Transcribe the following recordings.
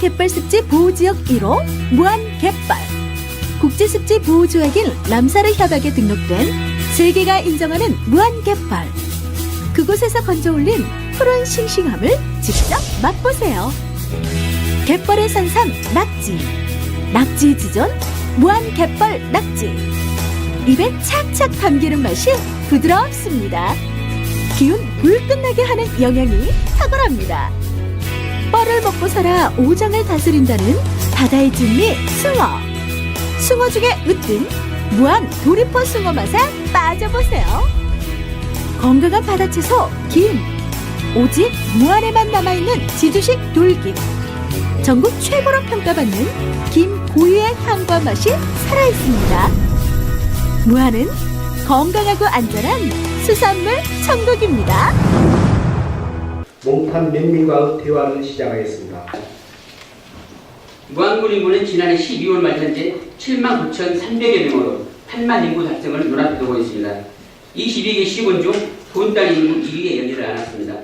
갯벌습지 보호지역 1호 무안갯벌. 국제습지 보호조약인 람사르 협약에 등록된 세계가 인정하는 무안갯벌. 그곳에서 건져올린 푸른 싱싱함을 직접 맛보세요. 갯벌의 산삼 낙지. 낙지 지존 무안갯벌 낙지. 입에 착착 감기는 맛이 부드럽습니다. 기운 불끝나게 하는 영양이 탁월합니다 뻘을 먹고 살아 오장을 다스린다는 바다의 진미 숭어. 숭어 중에 으뜸 무한 도리포 숭어 맛에 빠져보세요. 건강한 바다 채소 김. 오직 무안에만 남아있는 지주식 돌김. 전국 최고로 평가받는 김 고유의 향과 맛이 살아있습니다. 무안은 건강하고 안전한 수산물 천국입니다. 몽탄 면민과의 대화를 시작하겠습니다. 무안군인구는 지난해 12월 말 현재 7만 9,300여 명으로 8만 인구 달성을 눈앞에 두고 있습니다. 22개 시군 중 본당 인구 1위에 열리를 않았습니다.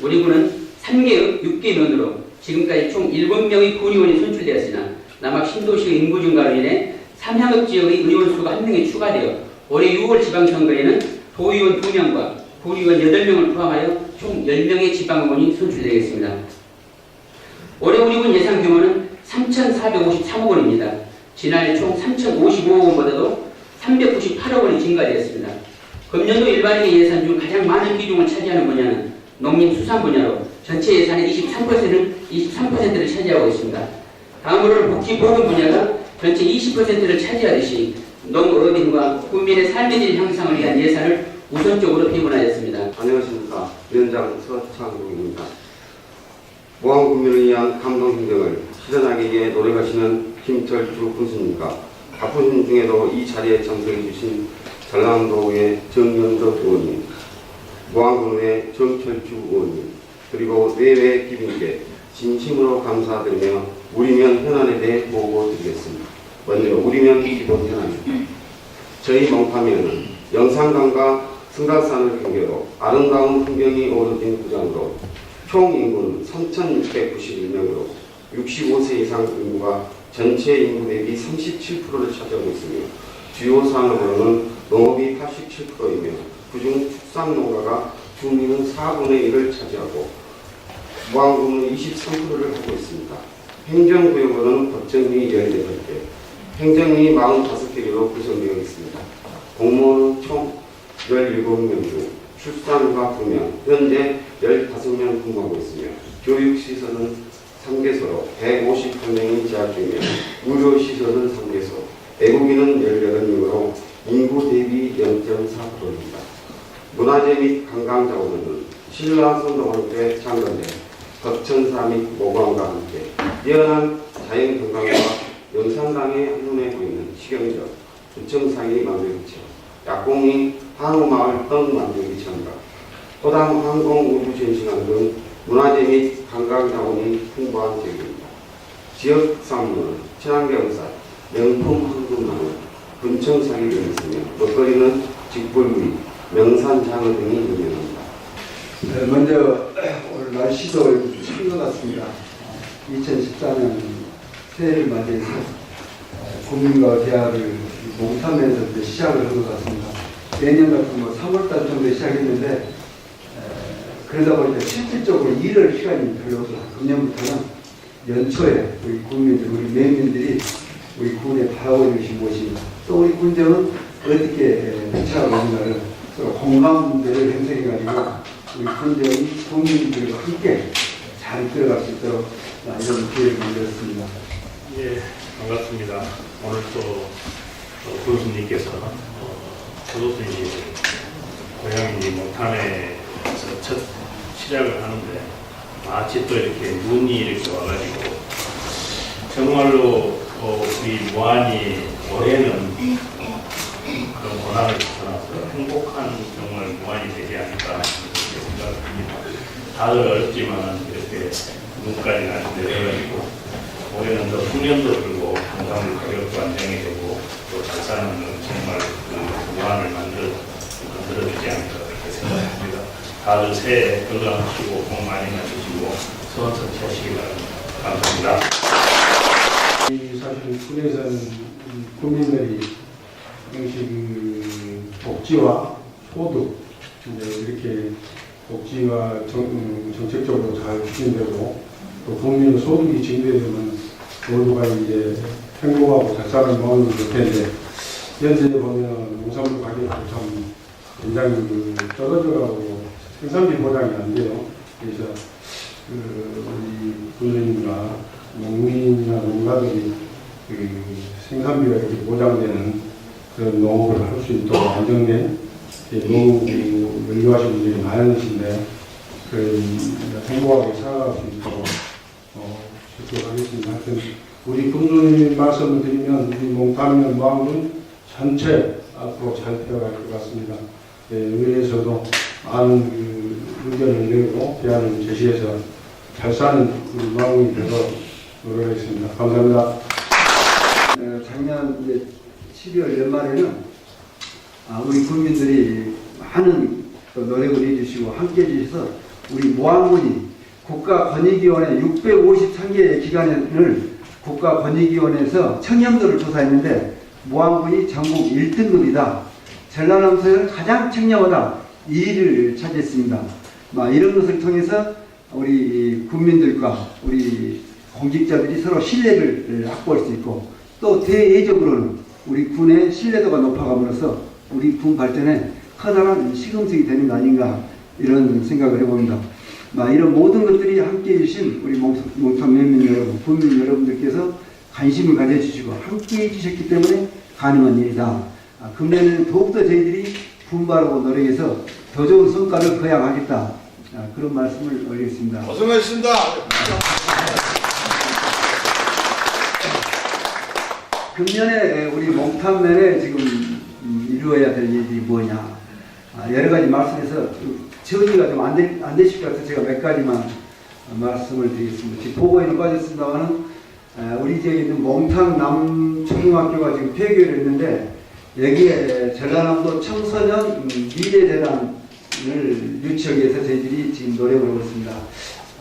우리 군은 3개의 6개 면으로 지금까지 총 7명의 군의원이 선출되었으나 남학 신도시의 인구 증가로 인해 삼향읍 지역의 의원 수가 1명이 추가되어 올해 6월 지방선거에는 도의원 2명과 군의원 8명을 포함하여 총 10명의 지방의원이 선출되겠습니다. 올해 우리 군 예상 규모는 3,453억 원입니다. 지난해 총 3,055억 원보다도 398억 원이 증가되었습니다. 금년도 일반인의 예산 중 가장 많은 비중을 차지하는 분야는 농림수산 분야로 전체 예산의 23%를 23%를 차지하고 있습니다. 다음으로는 복지보건 분야가 전체 20%를 차지하듯이 농어민과 국민의 삶의 질 향상을 위한 예산을 우선적으로 배분하였습니다. 안녕하십니까. 위원장 서창국입니다. 무한국민을 위한 감동행정을 실현하기 위해 노력하시는 김철 주 군수님과 바쁘신 중에도 이 자리에 참석해 주신 전남도의 정영덕 의원님, 무한군의 정철주 의원님, 그리고 내외 기빈께 진심으로 감사드리며 우리면 현안에 대해 보고 드리겠습니다. 먼저 우리면 기본 현안입니다. 저희 몽파면은 영산강과 승강산을 경계로 아름다운 풍경이 어우러진 구장으로 총 인구는 3,691명으로 65세 이상 인구가 전체 인구 대비 37%를 차지하고 있으며 주요 산업으로는 농업이 87%이며 그중 축산농가가 주민은 4분의 1을 차지하고 무항군은 23%를 하고 있습니다. 행정구역으로는 법정리 18개, 행정리 45개로 구성되어 있습니다. 공무원은 총 17명 중 출산과 2명, 현재 15명 근무하고 있으며 교육시설은 3개소로 158명이 재학 중이며 의료시설은 3개소, 외국인은 18명으로 인구 대비 0.4%입니다. 문화재 및 관광 자원은 신라 선동원회 장관대, 덕천사 및 모관과 함께 뛰어난 자연 경관과 영산강의 한눈에 보이는 시경적, 부청사이 만들기체, 약공이 한우마을 떡 만들기 참가, 호담 항공 우주 전시관 등 문화재 및 관광 자원이 풍부한 지역입니다. 지역 상물은 친환경쌀, 명품 황금나무, 분청사기 등이 있으며 먹거리는 직불구이, 명산장어 등이 유명합니다. 네, 먼저 오늘 날씨도 추운 것 같습니다. 2014년 새해를 맞이해서 국민과 대화를 몽타면에서 이제 시작을 한 것 같습니다. 내년 같은 뭐 3월달 정도 시작했는데 에, 그러다 보니까 실질적으로 일할 시간이 별로 없어요. 금년부터는 연초에 우리 국민들, 우리 매민들이 우리 군에 바라보고 계신 곳입니다. 또 우리 군정은 어떻게 대처하고 있는가를 서로 공감대를 형성해가지고 우리 군정이 국민들과 함께 잘 들어갈 수 있도록 이런 기회를 만들었습니다. 예, 반갑습니다. 오늘 또 어, 교수님께서 어, 교수님 고향인 못함에서 첫 시작을 하는데 마치 또 이렇게 눈이 이렇게 와가지고 정말로 어, 우리 무한이 올해는 그런 고난을 벗어나서 행복한 정말 무한이 되지 않을까 생각합니다. 다들 어렵지만 이렇게 눈까지 내려가지고 올해는 더 풍년도 들고 건강도 가격도 안정이 되고 또 잘 사는 정말 그 무한을 만들어 만들어주지 않을까 그렇게 생각합니다. 다들 새해 건강하시고 복 많이 받으시고 소원 성취하시기 바랍니다. 감사합니다. 이 사실 군에서는 이 국민들이 역시 그 복지와 소득 이제 이렇게 복지가 정, 음, 정책적으로 잘 추진되고 또 국민의 소득이 증대되면 모두가 이제 행복하고 잘 사는 마음이 될 텐데 현재 보면 농산물 가격도 참 굉장히 그 떨어져가고 생산비 보장이 안 돼요. 그래서 그 우리 군인과 농민이나 농가들이 그 생산비가 이렇게 보장되는 그런 농업을 할 수 있도록 안정된 그 농업 연구하신 분들이 많으신데 그 행복하게 살아갈 수 있도록 어, 지켜가겠습니다. 하여튼 우리 군수님 말씀을 드리면 우리 몽타면 마음은 전체 앞으로 잘 되어갈 것 같습니다. 예, 의회에서도 많은 그 의견을 내고 대안을 제시해서 잘 사는 우리 마음이 되도록 노력하겠습니다. 감사합니다. 어, 작년 이제 12월 연말에는 아, 우리 국민들이 많은 또 노력을 해주시고 함께 해주셔서 우리 모항군이 국가권익위원회 653개의 기관을 국가권익위원회에서 청렴도를 조사했는데 모항군이 전국 1등급이다. 전라남도에서 가장 청렴하다. 2위를 차지했습니다. 막 이런 것을 통해서 우리 국민들과 우리 공직자들이 서로 신뢰를 확보할 수 있고 또 대외적으로는 우리 군의 신뢰도가 높아감으로써 우리 군 발전에 커다란 시금석이 되는 거 아닌가 이런 생각을 해봅니다. 막 이런 모든 것들이 함께 해주신 우리 면민 여러분, 국민 여러분들께서 관심을 가져주시고 함께 해주셨기 때문에 가능한 일이다. 아, 금년에는 더욱더 저희들이 분발하고 노력해서 더 좋은 성과를 거양하겠다. 아, 그런 말씀을 올리겠습니다. 고생하셨습니다. 금년에 우리 몽탄면에 지금 음, 이루어야 될 일이 뭐냐. 아, 여러 가지 말씀해서 정리가 좀 안 안 되실 것 같아서 제가 몇 가지만 어, 말씀을 드리겠습니다. 지금 보고에는 빠졌습니다만은 아, 우리 지역에 있는 몽탄 남초등학교가 지금 폐교를 했는데 여기에 전라남도 청소년 음, 미래재단을 유치하기 위해서 저희들이 지금 노력을 하고 있습니다.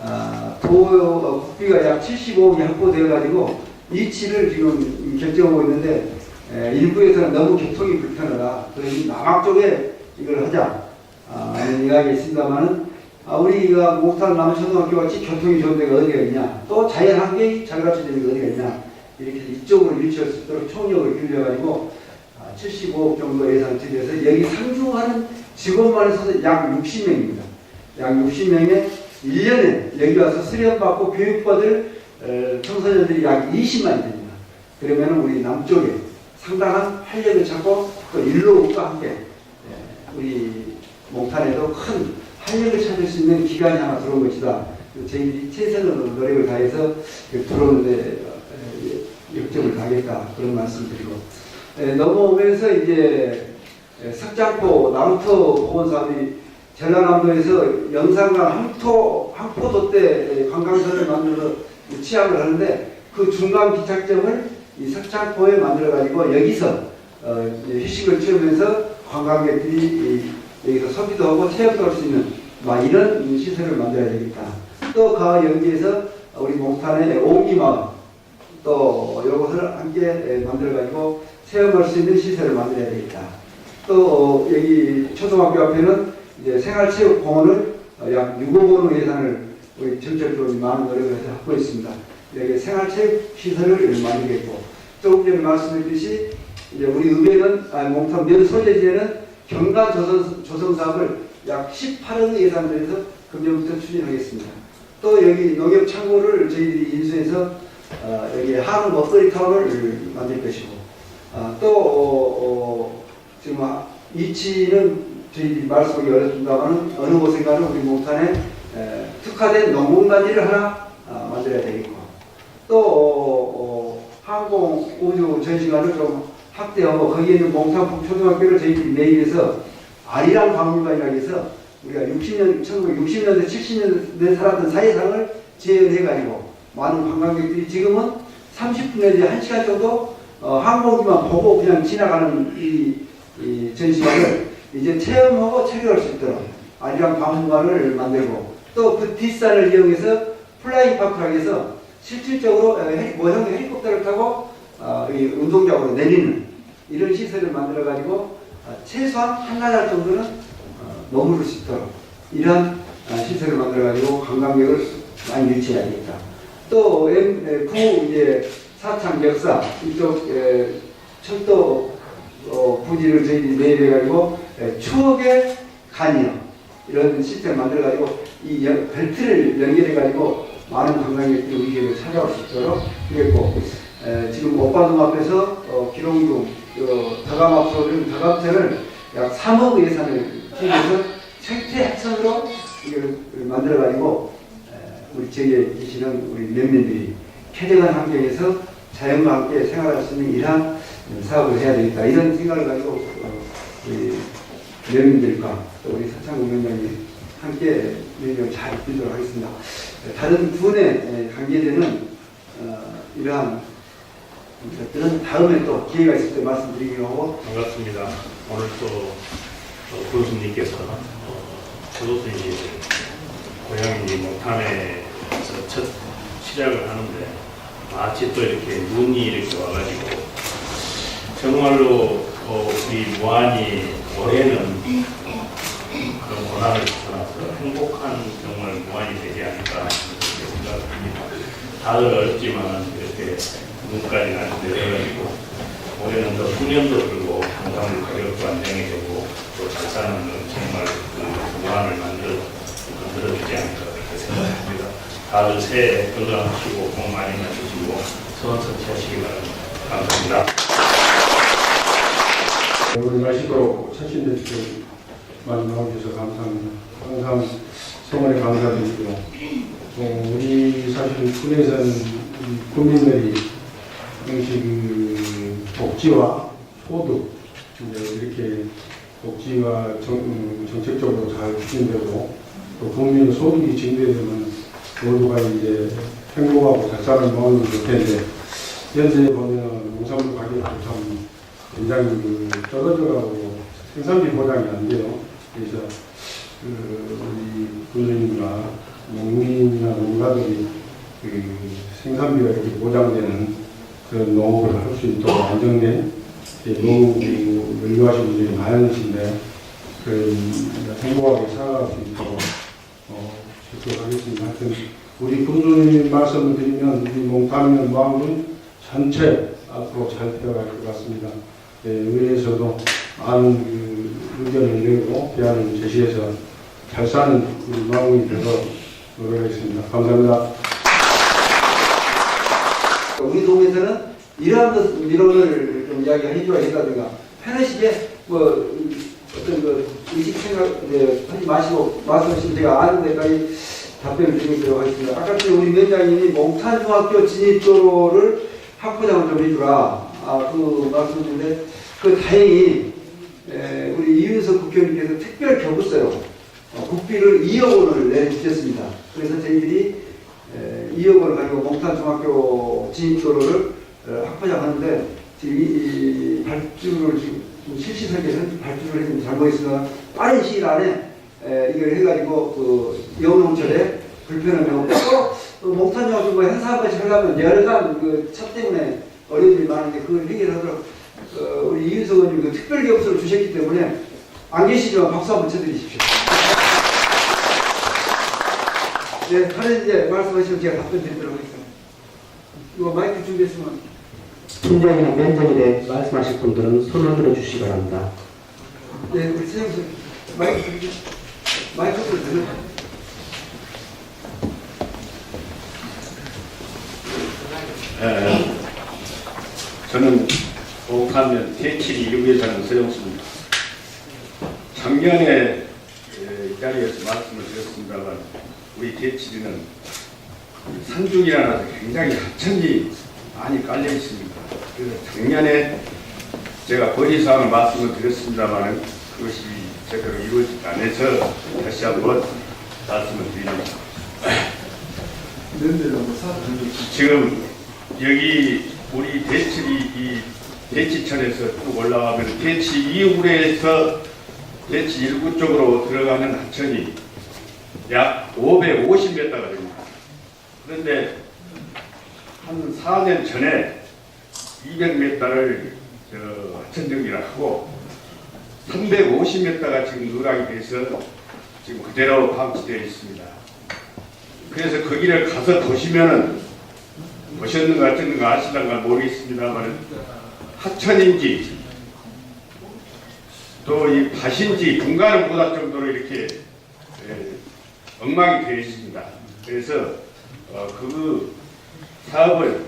아, 도, 어, 국비가 약 75억이 확보되어 가지고 이치를 지금 결정하고 있는데 에, 일부에서는 너무 교통이 불편하다. 그래서 남학 쪽에 이걸 하자. 아, 있습니다만은 아, 우리가 목탄 남초등학교 같이 교통이 좋은 데가 어디가 있냐. 또 자연 환경이 잘 갖춰진 데가 어디가 있냐. 이렇게 이쪽으로 유치할 수 있도록 총력을 길러가지고 아, 75억 정도 예산을 들여서 여기 상주하는 직원만 해서 약 60명입니다. 약 60명에 1년에 여기 와서 수련받고 교육받을 어, 청소년들이 약 20만이 됩니다. 그러면 우리 남쪽에 상당한 활력을 찾고 또 일로과 함께 예, 우리 몽탄에도 큰 활력을 찾을 수 있는 기간이 하나 들어온 것이다. 저희들이 최선으로 노력을 다해서 그 들어오는데 어, 역점을 다하겠다 그런 말씀드리고 예, 넘어오면서 이제 예, 석장포 남토 보건 사업이 전라남도에서 영산강 항토 항포도 때 관광선을 만들어서 취합을 하는데 그 중간 기착점을 이 석창포에 만들어 가지고 여기서 어, 휴식을 취하면서 관광객들이 이, 여기서 소비도 하고 체험도 할 수 있는 막 이런 시설을 만들어야 되겠다. 또그 연계해서 우리 몽탄의 옹기마을 또 이것을 함께 만들어 가지고 체험할 수 있는 시설을 만들어야 되겠다. 또 여기 초등학교 앞에는 이제 생활체육공원을 약 6억 원의 예산을 우리 전체적으로 많은 노력을 해서 하고 있습니다. 여기 생활체육 시설을 만들겠고 조금 전에 말씀드렸듯이 이제 우리 의회는 아, 몽탄 면 소재지에는 경관 조성, 조성 사업을 약 18억 예산 들여서 금년부터 추진하겠습니다. 또 여기 농협 창고를 저희들이 인수해서 어, 여기 한우 먹거리 타운을 만들 것이고 아, 또 어, 어, 지금 아, 이치는 저희들이 말씀하기 어렵습니다만 어느 곳인가는 우리 몽탄에 에, 특화된 농공단지를 하나 아, 만들어야 되겠고 또 어, 어, 항공 우주 전시관을 좀 확대하고 거기에 있는 몽탄 초등학교를 저희들이 매입해서 아리랑 박물관이라고 해서 우리가 60년, 1960년대, 70년대 살았던 사회상을 재현해가지고 많은 관광객들이 지금은 30분 내지 1시간 정도 어, 항공기만 보고 그냥 지나가는 이, 이 전시관을 이제 체험하고 체류할 수 있도록 아리랑 박물관을 만들고 또 그 뒷산을 이용해서 플라잉 파크라고 해서 실질적으로 에, 헬- 모형 헬리콥터를 타고 어, 이 운동장으로 내리는 이런 시설을 만들어 가지고 어, 최소한 한 나달 정도는 어, 머무를 수 있도록 이런 어, 시설을 만들어 가지고 관광객을 많이 유치해야겠다. 또 M, 에, 구 이제 사창 벽사 이쪽 에, 철도 어, 부지를 저희들이 매입해 가지고 에, 추억의 간이요 이런 시스템 만들어 가지고 이 연- 벨트를 연결해 가지고 많은 관광객들이 우리 지역에 찾아올 수 있도록 그랬고 에, 지금 오빠동 앞에서 어, 기롱동 어, 다감 앞으로 다감천을 약 3억 예산을 투입해서 최대 핵선으로 이걸 만들어 가지고 우리 지역에 계시는 우리 면민들이 쾌적한 환경에서 자연과 함께 생활할 수 있는 이러한 사업을 해야 되겠다 이런 생각을 가지고 어, 우리 면민들과 또 우리 서창국 위원장님 함께 면을 잘 이끌도록 하겠습니다. 다른 분에 관계되는 어, 이러한 것들은 다음에 또 기회가 있을 때 말씀드리기로 반갑습니다. 오늘 또 어, 교수님께서 어, 조도순이 고향이 목탄에서 첫 시작을 하는데 마치 또 이렇게 눈이 이렇게 와가지고 정말로 어, 우리 무한이 올해는 그런 고난을 벗어나서 행복한 정말 무한이 되지 않을까 생각합니다. 다들 어렵지만 이렇게 눈까지 같이 내려가지고 올해는 더 숙련도 들고 항상 가격도 안정이 되고 또잘 사는 정말 그 무한을 만들어 만들어주지 않을까 그렇게 생각합니다. 다들 새해 건강하시고 복 많이 받으시고 소원 성취하시기 바랍니다. 감사합니다. 우리 날씨도 첫신대 지금 많이 나와주셔서 감사합니다. 항상 성원에 감사드리고, 어, 우리 사실 군에서는 국민들이 당시 그 복지와 소득, 이렇게 복지가 정, 음, 정책적으로 잘 추진되고, 또 국민의 소득이 증대되면 모두가 이제 행복하고 잘될 텐데, 현재 보면 농산물 가격도 참 굉장히 그 떨어져가고 생산비 보장이 안 돼요. 그래서 그 우리 군주님과 농민이나 농가들이 그 생산비가 이렇게 보장되는 그런 농업을 할 수 있도록 안정된 예, 농업 연구하신 분들이 많으신데 그 행복하게 살아갈 수 있도록 어, 지도하겠습니다. 하여튼 우리 군주님 말씀을 드리면 우리 몽타면 마음은 전체 앞으로 잘 되어갈 것 같습니다. 예, 의회에서도 많은 그 의견을 내고 대안을 제시해서 잘 사는 우리 마음이 되도록 노력하겠습니다. 감사합니다. 우리 동에서는 이러한 것, 민원을 좀 이야기해 줘야 된다든가 편하시게 뭐 어떤 그 의식 생각 이제 하지 마시고 말씀하시면 제가 아는 데까지 답변을 드리도록 하겠습니다. 아까 전에 우리 위원장님이 몽탄중학교 진입도로를 확보장을 좀 해주라 아, 그 말씀인데 그 다행히 에, 우리 이윤석 국회의원님께서 특별 교부서요 어, 국비를 2억 원을 내주셨습니다. 그래서 저희들이 에, 2억 원을 가지고 몽탄중학교 진입도로를 어, 확보장하는데 지금 이, 이 발주를 지금 좀 실시 설계는 발주를 했는지 잘못했으나 빠른 시일 안에 에, 이걸 해가지고 그 불편함이 없고 또 몽탄중학교 뭐 행사 한 번씩 하려면 여러 간그차 때문에 어려움이 많은데 그걸 해결하도록 어, 우리 이윤석 의원님 그 특별 교부서를 주셨기 때문에 안 계시지만 박수 한번 쳐드리십시오. 네, 하는 이제 말씀하시면 제가 답변 드리도록 하겠습니다. 이거 마이크 준비했으면 팀장이나 면접에 대해 말씀하실 분들은 손을 들어 주시기 바랍니다. 네, 우리 선생님 마이크 준비 마이크 좀 들려. 예, 저는 오하면 대치리 이루에 사는 서영수입니다. 작년에 예, 이 자리에서 말씀을 드렸습니다만 우리 대치리는 산중이라서 굉장히 하천이 많이 깔려 있습니다. 그래서 작년에 제가 건의사항을 말씀을 드렸습니다만 그것이 제대로 이루어지지 않아서 다시 한번 말씀을 드립니다. 던져. 지금 여기 우리 대치리 이 대치천에서 쭉 올라가면 대치 이후에서 대치 일구 쪽으로 들어가는 하천이 약 550m가 됩니다. 그런데 한 4년 전에 200m를 저 하천 정비를 하고 350m가 지금 누락이 돼서 지금 그대로 방치되어 있습니다. 그래서 거기를 가서 보시면은 보셨는가 어쨌는가 아실런가 모르겠습니다만 하천인지 또 이 밭인지 중간은 못할 정도로 이렇게 예, 엉망이 되어 있습니다. 그래서 어, 그 사업을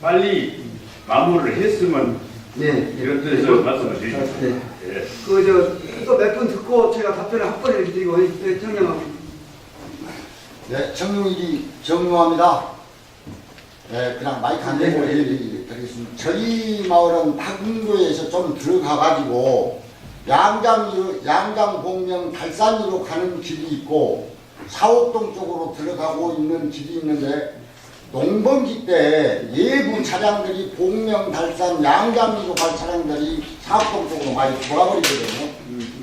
빨리 마무리를 했으면 네. 이런 뜻에서 말씀을 드립니다. 네. 예. 그저또 몇 분 듣고 제가 답변을 한 번에 드리고 네, 청량하고 네, 청룡일이 정용합니다. 네, 그냥 마이크 안 대고 얘기드리겠습니다. 저희 마을은 박흥도에서 좀 들어가가지고 양장리로, 양장봉명 달산리로 가는 길이 있고 사옥동 쪽으로 들어가고 있는 길이 있는데 농번기 때 예부 차량들이 봉명, 달산, 양장리로 갈 차량들이 사옥동 쪽으로 많이 돌아버리거든요.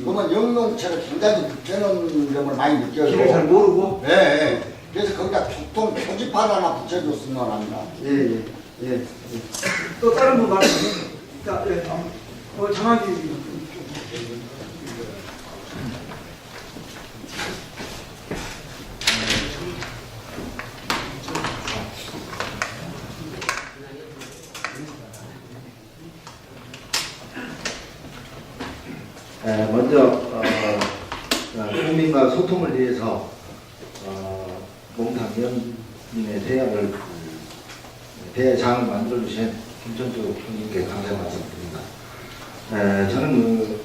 그러면 영농체를 굉장히 급해는 점을 많이 느껴요. 길을 잘 모르고 네, 네. 그래서 거기다 교통 표지판 하나 붙여줬으면 합니다. 예 예 예, 예. 또 다른 분 말씀 자 예. 어, 정확히 에, 먼저 어, 어, 국민과 소통을 위해서 어, 몽탕위원님의 대학을 그, 대장을 만들어 주신 김천주 형님께 감사 말씀드립니다. 에, 저는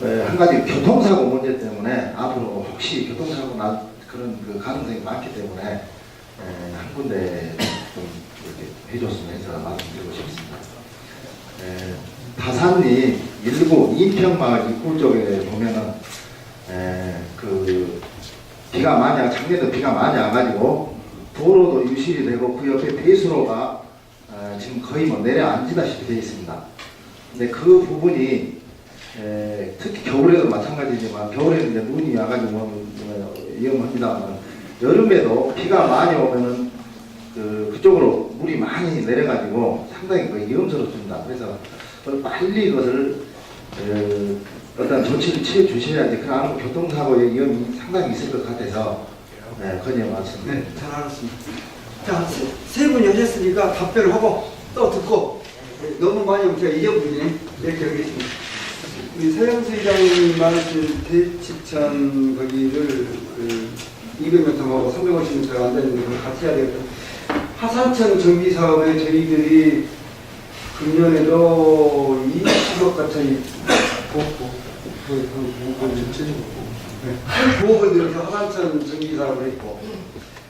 그, 에, 한 가지 교통사고 문제 때문에 앞으로 혹시 교통사고 날 그런 그 가능성이 많기 때문에 에, 한 군데 좀 이렇게 해줬으면 해서 말씀드리고 싶습니다. 에, 다산리 일부 인평마을 입구 쪽에 보면은 비가 와- 작년에 비가 많이 와가지고 도로도 유실이 되고 그 옆에 배수로가 어, 지금 거의 뭐 내려앉지다시피 되어 있습니다. 근데 그 부분이 에, 특히 겨울에도 마찬가지지만 겨울에는 이제 눈이 와가지고 뭐, 뭐 위험합니다만 여름에도 비가 많이 오면은 그 그쪽으로 물이 많이 내려가지고 상당히 그 위험스럽습니다. 그래서 빨리 그것을 어, 어떤 조치를 취해 주셔야지 그러면 교통사고의 위험이 상당히 있을 것 같아서 네, 건의 말씀. 네, 잘 알았습니다. 자, 세, 세 분이 하셨으니까 답변을 하고 또 듣고 네, 너무 많이 제가 잊어버리네. 이렇게 하겠습니다. 우리 서영수 회장님 말씀 대치천 거기를 그 200m하고 350m가 안 되는데 그걸 같이 해야 되겠다. 하산천 정비 사업에 저희들이 금년에도 20억 가 까이 보고. 그, 네. 부업을 들여서 하산천 정비 사업을 했고.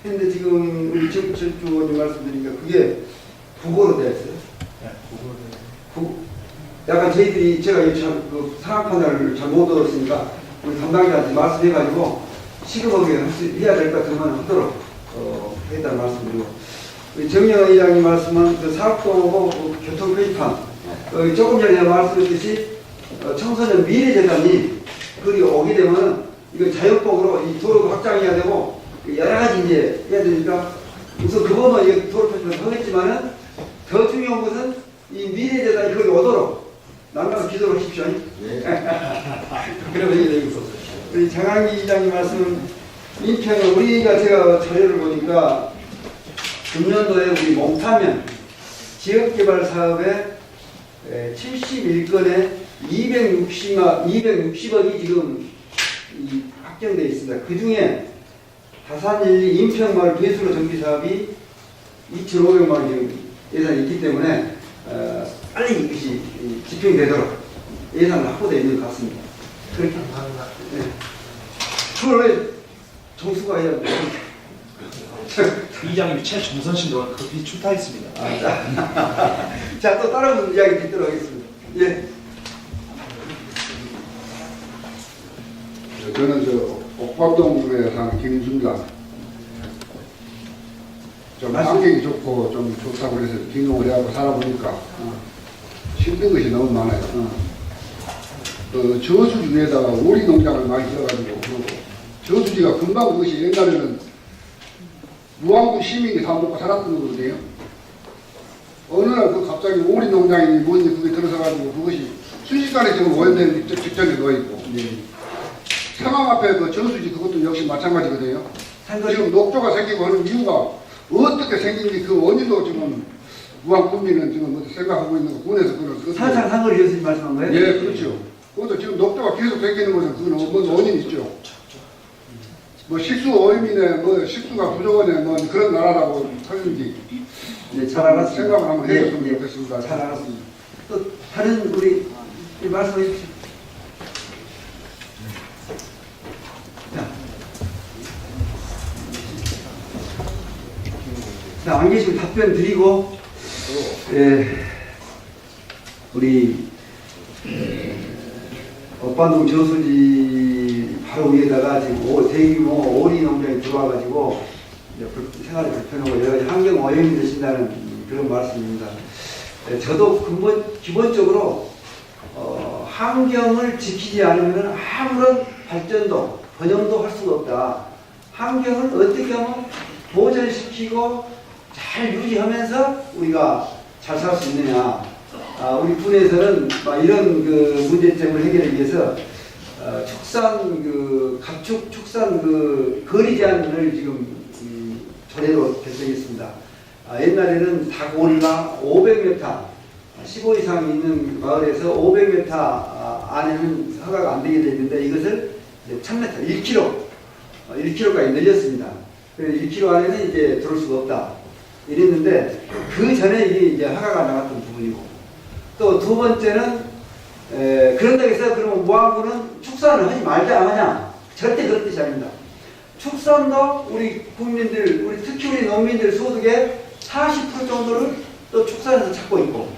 근데 지금 우리 정철주 의원님 말씀드리니까 그게 국어로 되어 있어요. 국, 약간 저희들이 제가 이참그 상황 판단을 잘 못 얻었으니까 우리 담당자한테 말씀해가지고 시급하게 할 수- 해야 될 것 같으면 하도록 어, 해달라는 말씀드리고. 우리 정영 의장님 말씀은 그 사업도하고 그 교통 표지판 어, 조금 전에 말씀드렸듯이 어, 청소년 미래재단이 거기 오게 되면 이거 자율복으로 이 도로 확장해야 되고 여러 가지 이제 해야 되니까 우선 그거만 이제 도로 표지판 하겠지만은 더 중요한 것은 이 미래재단이 거기 오도록 난감한 기도를 하십시오. 네. 그러면 이게 되고 우리 장한기 기자님 말씀 인평은 우리가 제가 자료를 보니까 금년도에 우리 몽타면 지역개발 사업에 71건에 260만 260억이 지금 이 확정되어 있습니다. 그 중에 다산일리 인평마을 배수로 정비 사업이 2,500만 원 지금 예산이 있기 때문에 어, 빨리 이것이 이 집행되도록 예산을 확보되어 있는 것 같습니다. 그렇게 네. 그걸 왜 정수가 해야 돼? 이장님 최종선 씨도 급히 출타했습니다. 아, 자, 자, 또 다른 이야기 듣도록 하겠습니다. 예. 저는 저 옥밥동에 사는 김순자 좀 환경이 좋고 좀 좋다고 그래서 등록을 해갖고 살아보니까 어, 힘든 것이 너무 많아요. 그 저수지 위에다가 오리 농장을 많이 지어가지고 그러고 저수지가 금방 그것이 옛날에는 무안구 시민이 다 먹고 살았던 거거든요. 어느 날 그 갑자기 오리 농장이 뭔지 그게 들어서가지고 그것이 순식간에 지금 직- 직전에 놓여 있고 상암 앞에 그 저수지 그것도 역시 마찬가지거든요. 지금 녹조가 생기고 하는 이유가 어떻게 생긴지 그 원인도 지금 무안 국민은 지금 뭐 생각하고 있는 거 군에서 그런 사상 상거리 교수님 말씀한 거예요? 예, 그렇죠. 그것도 지금 녹조가 계속 생기는 것은 그건 뭐 원인 있죠. 뭐 식수 오염이네, 뭐 식수가 부족하네, 뭐 그런 나라라고 하는지 네, 잘 알았습니다. 생각을 한번 예, 해봤으면 예, 좋겠습니다. 잘 알았습니다. 또 다른 우리 이 말씀해 주십시오. 자, 안 계시면 답변 드리고, 예, 우리, 업반동 저수지 바로 위에다가 지금 오- 대규모 오리 농장이 들어와가지고, 생활이 불편하고 여러 가지 환경 오염이 되신다는 그런 말씀입니다. 예, 저도 근본, 기본적으로, 어, 환경을 지키지 않으면 아무런 발전도, 번영도 할 수가 없다. 환경을 어떻게 하면 보존시키고 잘 유지하면서 우리가 잘 살 수 있느냐. 아, 우리 군에서는 막 이런 그 문제점을 해결하기 위해서 어, 축산 그 가축 축산 그 거리 제한을 지금 음, 조례로 결정했습니다. 아, 옛날에는 닭 오리가 500m 15 이상 있는 마을에서 500m 아, 안에는 허가가 안 되게 있는데 이것을 이제 1000m, 1km, 어, 1km까지 늘렸습니다. 그래서 1km 안에는 이제 들어올 수가 없다. 이랬는데 그 전에 이게 이제 허가가 나갔던 부분이고 또 두 번째는 에, 그런다고 해서 그러면 무항구는 축산을 하지 말자 안 하냐? 절대 그런 뜻이 아닙니다. 축산도 우리 국민들, 우리 특히 우리 농민들 소득의 40% 정도를 또 축산에서 찾고 있고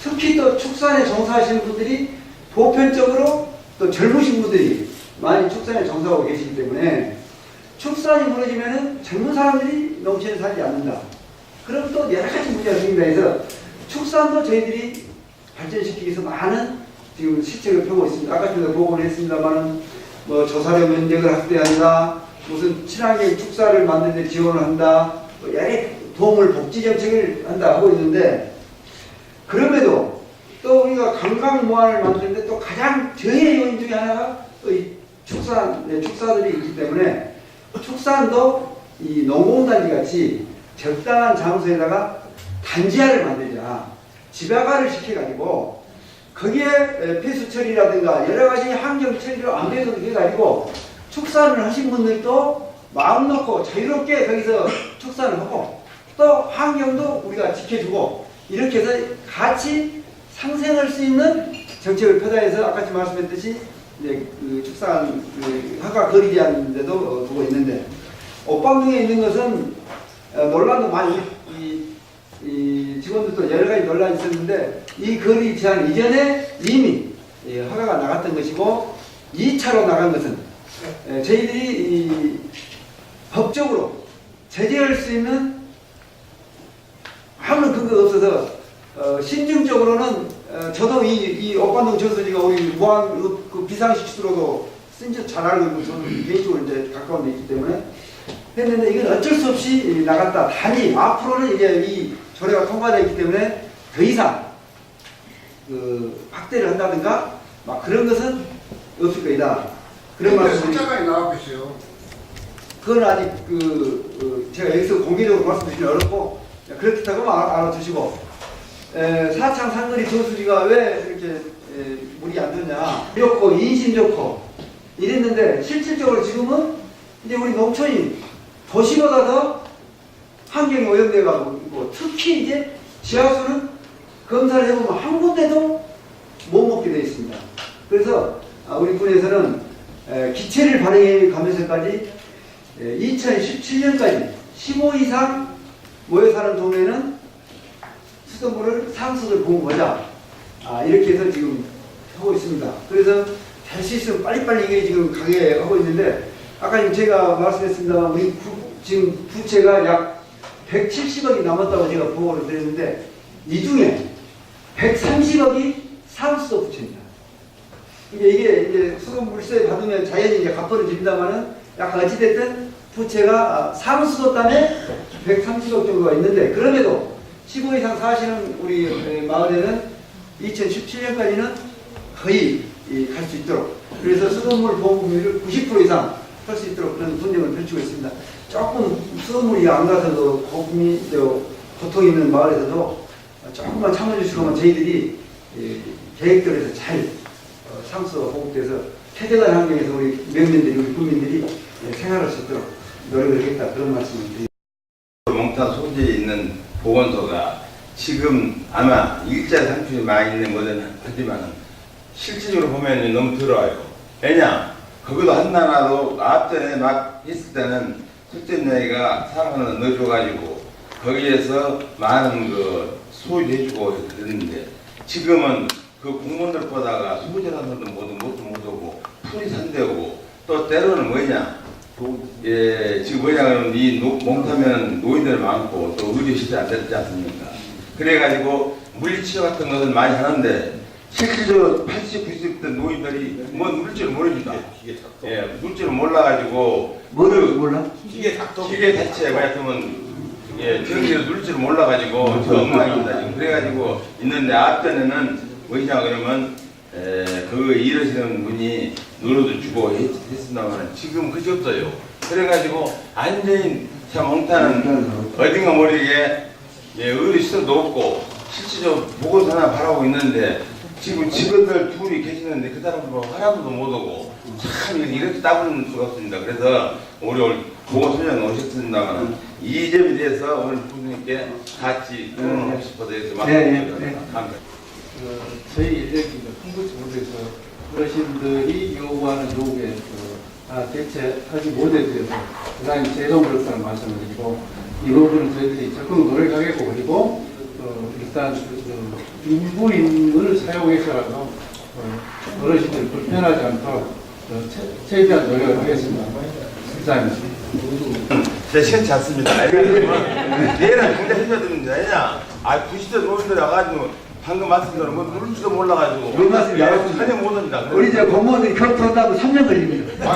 특히 또 축산에 종사하시는 분들이 보편적으로 또 젊으신 분들이 많이 축산에 종사하고 계시기 때문에 축산이 무너지면은 젊은 사람들이 농촌에 살지 않는다. 그럼 또 여러 가지 문제가 생긴다 해서 축산도 저희들이 발전시키기 위해서 많은 지금 시책을 펴고 있습니다. 아까 전에 보고를 했습니다만은 뭐 조사료 면적을 확대한다, 무슨 친환경 축사를 만드는 데 지원을 한다, 뭐 여러 도움을 복지 정책을 한다 하고 있는데 그럼에도 또 우리가 관광 모안을 만드는데 또 가장 저의 요인 중에 하나가 이 축산, 네, 축사들이 있기 때문에 축산도 이 농공단지 같이 적당한 장소에다가 단지화를 만들자. 집약화를 시켜가지고 거기에 에, 폐수 처리라든가 여러 가지 환경 처리를 안 돼서 해가지고 축산을 하신 분들도 마음 놓고 자유롭게 거기서 축산을 하고 또 환경도 우리가 지켜주고 이렇게 해서 같이 상생할 수 있는 정책을 펴다해서 아까 지 말씀했듯이 이제 그 축산 그 허가 거리 제한 데도 어, 두고 있는데 옥방동에 있는 것은 어, 논란도 많이 이, 이 직원들도 여러 가지 논란이 있었는데 이 거리 제한 이전에 이미 예, 허가가 나갔던 것이고 2차로 나간 것은 예, 저희들이 이 법적으로 제재할 수 있는 아무런 근거가 없어서 어, 심증적으로는 어, 저도 이, 이 옥관동 저수지가 우리 무한 그, 그 비상식수로도 쓴지 잘 알고 있고 저는 개인적으로 이제 가까운 데 있기 때문에 했는데 이건 어쩔 수 없이 나갔다. 단지 앞으로는 이제 이 조례가 통과되기 때문에 더 이상 그 확대를 한다든가 막 그런 것은 없을 거이다. 그런 숫자가 나오고 있어요. 그건 아직 그, 그 제가 여기서 공개적으로 말씀드리기 어렵고 그렇다고 알아, 알아두시고 에, 사창 상거리 저수지가 왜 이렇게 에, 물이 안 좋냐 좋고 인심 좋고 이랬는데 실질적으로 지금은 이제 우리 농촌이 도시보다 더 환경이 오염돼 가고 특히 이제 지하수는 검사를 해보면 한 군데도 못 먹게 되어 있습니다. 그래서 아, 우리 군에서는 에, 기체를 발행해 가면서까지 2017년까지 15 이상 모여 사는 동네는 수돗물을 상수를 공급하자. 아, 이렇게 해서 지금 하고 있습니다. 그래서 될 수 있으면 빨리빨리 이게 지금 가게 하고 있는데, 아까 제가 말씀했습니다만, 우리 부, 지금 부채가 약 170억이 남았다고 제가 보고를 드렸는데, 이 중에 130억이 상수도 부채입니다. 이게, 이게 이제 수돗물세 받으면 자연히 이제 갚아집니다만은 약간 어찌됐든 부채가 아, 상수도 때문에 130억 정도가 있는데 그럼에도 15 이상 사시는 우리 에, 마을에는 2017년까지는 거의 갈 수 있도록 그래서 수돗물 보급률을 90% 이상 할 수 있도록 그런 분쟁을 펼치고 있습니다. 조금 수돗물이 안 가서도 고민이 저, 고통 있는 마을에서도 조금만 참아주시면 저희들이 예, 계획대로해서 잘 어, 상수가 보급돼서 쾌적한 환경에서 우리 명민들이 우리 국민들이 예, 생활할 수 있도록 노력을 하겠다 그런 말씀을 드립니다. 몽타 소지에 있는 보건소가 지금 아마 일자 상품이 많이 있는 거는 하지만 실질적으로 보면 너무 들어와요. 왜냐? 거기도 한나라도 앞전에 막 했을 때는 숙제 내가 사람 하나 넣어줘가지고 거기에서 많은 그 소유도 해주고 그랬는데 지금은 그 공무원들 보다가 소유자들도 모두 못도 못 오고 풀이 산대고 또 때로는 뭐냐 예, 지금 뭐냐 그러면 이 노- 몽타면 노인들 많고 또 의료 시대 안 됐지 않습니까? 그래가지고 물리치료 같은 것을 많이 하는데 실질적으로 80, 90대 노인들이 뭐 누를 줄 모릅니다. 예, 누를 줄 몰라가지고 뭐를 몰라? 기계 작동 기계 자체 뭐냐면 예, 전기를 누를 줄 몰라가지고 엉망입니다 지금 그래가지고 있는데 앞전에는 뭐냐 그러면 에, 그 일하시는 분이 눌러도 주고 했, 했습니다만 지금 그게 없어요. 그래가지고 완전히 참 엉타는 어딘가 모르게 예, 의료 시설도 없고 실질적으로 보건소 하나 바라고 있는데 지금 직원들 둘이 계시는데 그 사람들 뭐 하나도 못 오고 참 이렇게 따볼 수가 없습니다. 그래서 우리 오늘 보건소장 오셨습니다만 이 점에 대해서 오늘 부모님께 같이 의논하고 싶어서 이렇게 네, 네, 네. 말씀드립니다. 그 저희 인력이 홍보팀으로서 어르신들이 요구하는 요구에 그, 다 대체하지 못해 드려서 그다음에 재정으로서는 말씀을 드리고 이 부분은 저희들이 적극 노력하겠고 그리고 어, 일단 그, 그 인부인을 사용해서라도 어, 어르신들 불편하지 않도록 어, 최, 최대한 노력을 하겠습니다. 감사합니다. 제 시간치 않습니다. 얘는 굉장히 힘들어집니다. 왜냐? 아, 90대 노인들 와가지고 방금 말씀대로 뭐 누를지도 몰라가지고. 그 말씀 예, 알았습니다. 전혀 못 옵니다. 우리 저 공무원들이 결투 한다고 3년 걸립니다.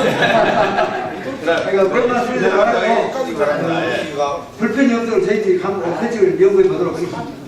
제가 그런 말씀을 안 하고 바랍니다. 예. 불편이 없도록 저희들이 강, 어, 규칙을 연구해 보도록 하겠습니다.